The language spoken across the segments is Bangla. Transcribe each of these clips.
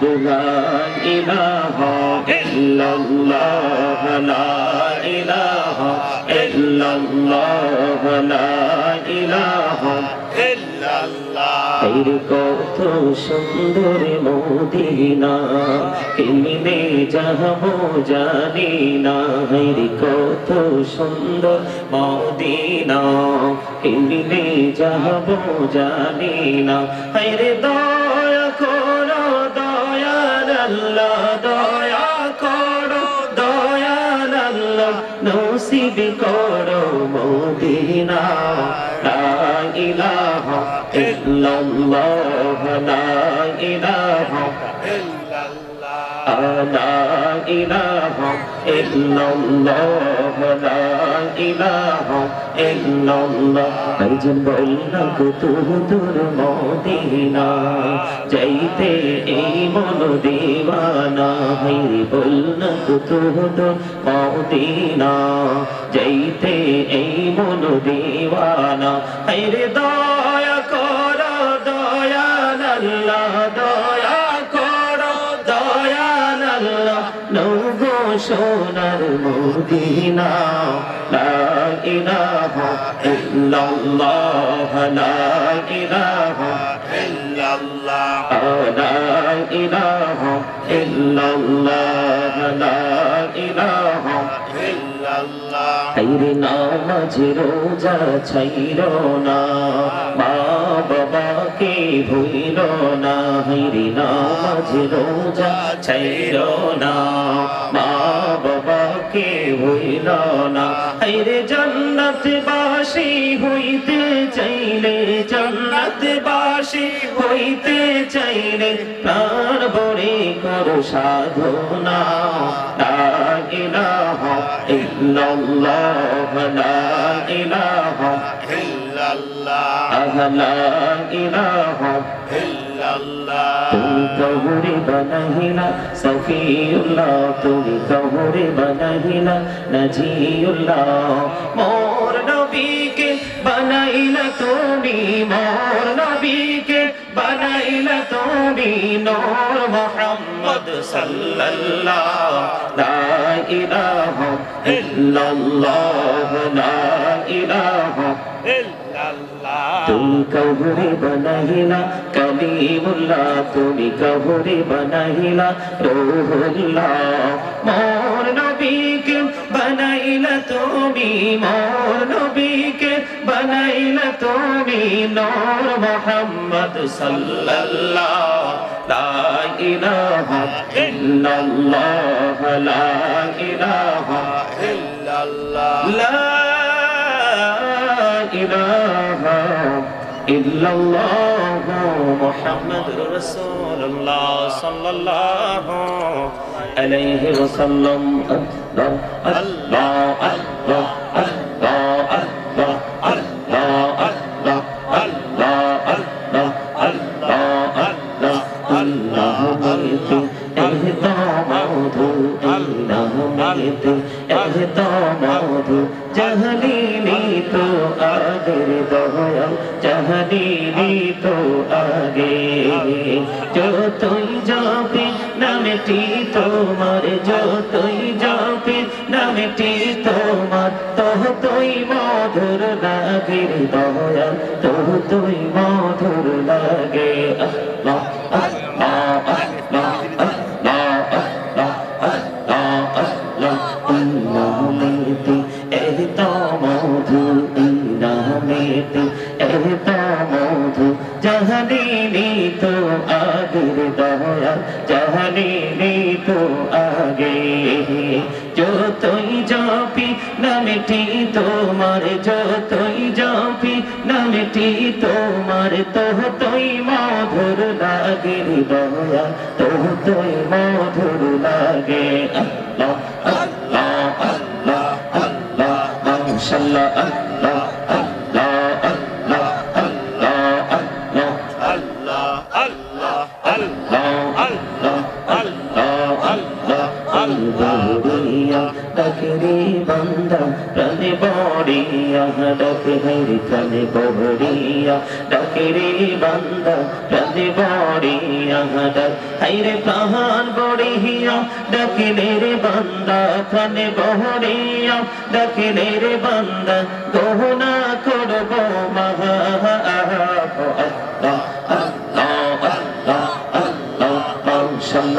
لا إله إلا الله لا إله إلا الله لا إله এর কত সুন্দর মদিনা কেমনে যাবো জানি না এর কত সুন্দর মদিনা কেমনে যাবো জানি না এর দয়া করো দয়াল আল্লাহ, দয়া করো দয়াল আল্লাহ, নসিব করো মদিনা। লা ইলাহা ইল্লাল্লাহ, লা ইলাহা ইল্লাল্লাহ, লা ইলাহা ইল্লাল্লাহ। إله إلا الله একজন বললাম তোর মদিনা যাইতে এই মন দিওয়ানা হাইরে বললাম তোর মদিনা যাইতে এই মন দিওয়ানা হাইরে দয়া কর দয়াল আল্লাহ সোনার মদিনা লা ইলাহা ইল্লাল্লাহ লা ইলাহা ইল্লাল্লাহ লা ইলাহা ইল্লাল্লাহ লা ইলাহা ইল্লাল্লাহ নামাজ রোজা ছাইরো না ভুইল না, হাইরে নামাজ রোজা ছাইর না। মা বাবাকে ভুইল না, হাইরে জান্নাত বাসি হইতে চাইলে জান্নাত বাসি হইতে চাইলে প্রাণ ভরে করো সাধনা। লা ইলাহা ইল্লাল্লাহ, লা ইলাহা الله لا إله إلا الله تنكور بنهنا سفي الله تنكور بنهنا نجي الله مور نبيك بنائل توني مور نبيك بنائل توني نور محمد صلى الله لا إله إلا الله لا إله إلا তুমি কহরে বনাহিলা কলিমুল্লাহ তুমি কহরে বনাহিলা রোহুল্লাহ মোর নবীকে বনাইলা তুমি মোর নবীকে বনাইলা তুমি নূর মোহাম্মদ সাল্লাল্লাহ লা ইলাহা ইল্লাল্লাহ লা ইলাহা ইল্লাল্লাহ লা ইলাহা আল্লাহ। আগের দয়াল তো আগে। যতই যাবে, নামটি তোমার, যতই যাবে, নামটি তোমার। ততই মধুর লাগে দয়াল, ততই মধুর লাগে। আল্লাহ। জাহানিনি তো আগের দয়া জাহানিনি তো আগে। যতই জপি নামটি তোমার, যতই জপি নামটি তোমার, ততই মধুর লাগে দয়া ততই মধুর লাগে। আল্লাহ প্রাণে বড়িয়া ডাকে রে প্রাণে বড়িয়া ডাকে রে বান্দা, প্রাণে বড়িয়া ডাক, হাইরে প্রাণ বড়িয়া ডাকে রে বান্দা, প্রাণে বড়িয়া ডাকে রে বান্দা, গহনা করব, মহা আল্লাহ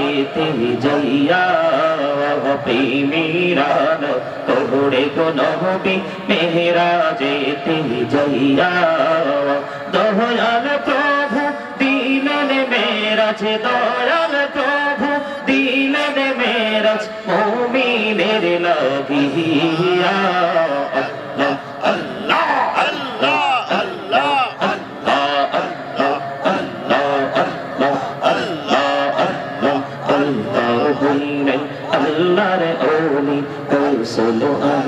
যেতে যাইয়া প্রেমিরান কোড়ে গো নবী মেহরা যেতে যাইয়া দয়াল প্রভু দিলেন মেরাজ, দয়াল প্রভু দিলেন মেরাজ, মুমিনের লাগিয়া। أولي أوصل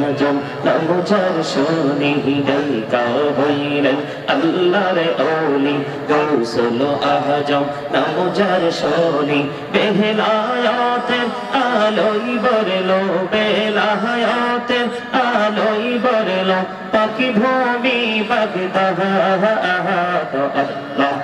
أجل لم ترشوني إليك غيرا الله أولي أوصل أجل لم ترشوني بهلايات আলোই বরলো বেলায়াতের আলোই বরলো পাখি ভূমি বাগদাহ আল্লাহ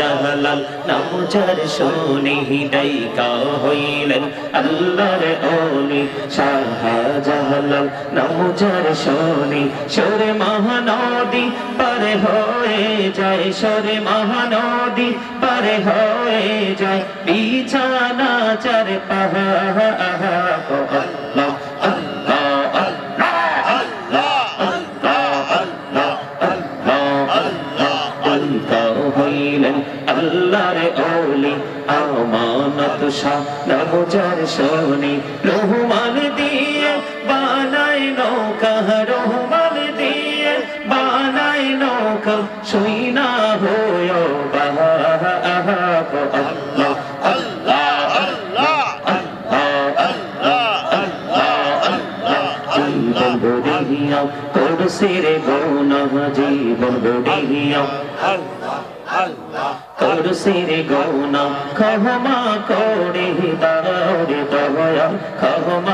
শাহজালাল নামজার শুনি ডাইকা হইলেন আল্লাহর ওলি শাহজালাল নামজার শুনি সরে মহানদী পারে হয়ে যায় সরে মহানদী পারে হয়ে যায় বিছানা চার পাহা আমানত শাহ নবজার শোনি রহমান দিয়ে বানাই নৌকা রহমান দিয়ে বানাই নৌকা শুই না হয় বাহা আল্লাহ আল্লাহ আল্লাহ করছে রে গৌনা জীবন বড়িয়া করছে দরসির গৌনা কহমা কৌড়ি দাউরে দয়া কহমা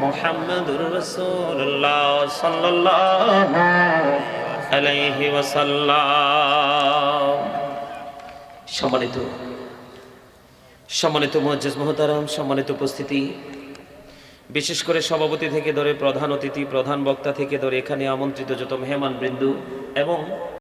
মোহাম্মদুর সম্মানিত সম্মানিত মজ্জাজ মহতারাম, সম্মানিত উপস্থিতি। বিশেষ করে সভাপতি থেকে ধরে প্রধান অতিথি, প্রধান বক্তা থেকে ধরে এখানে আমন্ত্রিত যত মেহমান বৃন্দু এবং